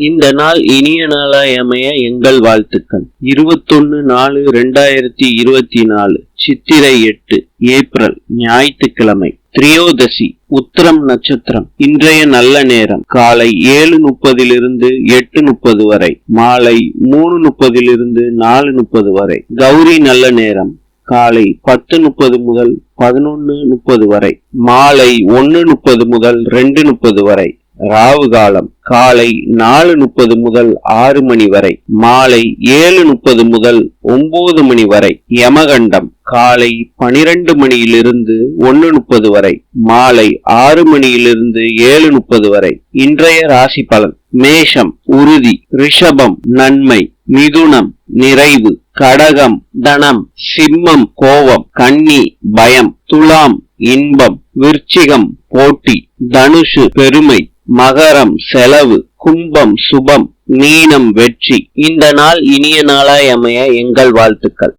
இந்த நாள் இனிய நாளாய் அமைய எங்கள் வாழ்த்துக்கள். இருபத்தொன்னு நாலு ரெண்டாயிரத்தி இருபத்தி நாலு சித்திரை எட்டு ஏப்ரல் ஞாயிற்றுக்கிழமை திரியோதசி உத்திரம் நட்சத்திரம் இன்றைய நல்ல நேரம் காலை ஏழு முப்பதிலிருந்து எட்டு முப்பது வரை மாலை மூணு முப்பதிலிருந்து நாலு முப்பது வரை கௌரி நல்ல நேரம் காலை பத்து முப்பது முதல் பதினொன்னு முப்பது வரை மாலை ஒன்னு முப்பது முதல் ரெண்டு முப்பது வரை ராவு காலம் காலை நாலு முப்பது முதல் ஆறு மணி வரை மாலை ஏழு முப்பது முதல் ஒன்பது மணி வரை யமகண்டம் காலை பனிரெண்டு மணியிலிருந்து ஒன்னு முப்பது வரை மாலை ஆறு மணியிலிருந்து ஏழு முப்பது வரை. இன்றைய ராசி பலன் மேஷம் உறுதி ரிஷபம் நன்மை மிதுனம் நிறைவு கடகம் தனம் சிம்மம் கோபம் கன்னி பயம் துலாம் இன்பம் விருச்சிகம் போட்டி தனுஷு பெருமை மகரம் செலவு கும்பம் சுபம் மீனம் வெற்றி. இந்த நாள் இனிய நாளாய் அமைய எங்கள் வாழ்த்துக்கள்.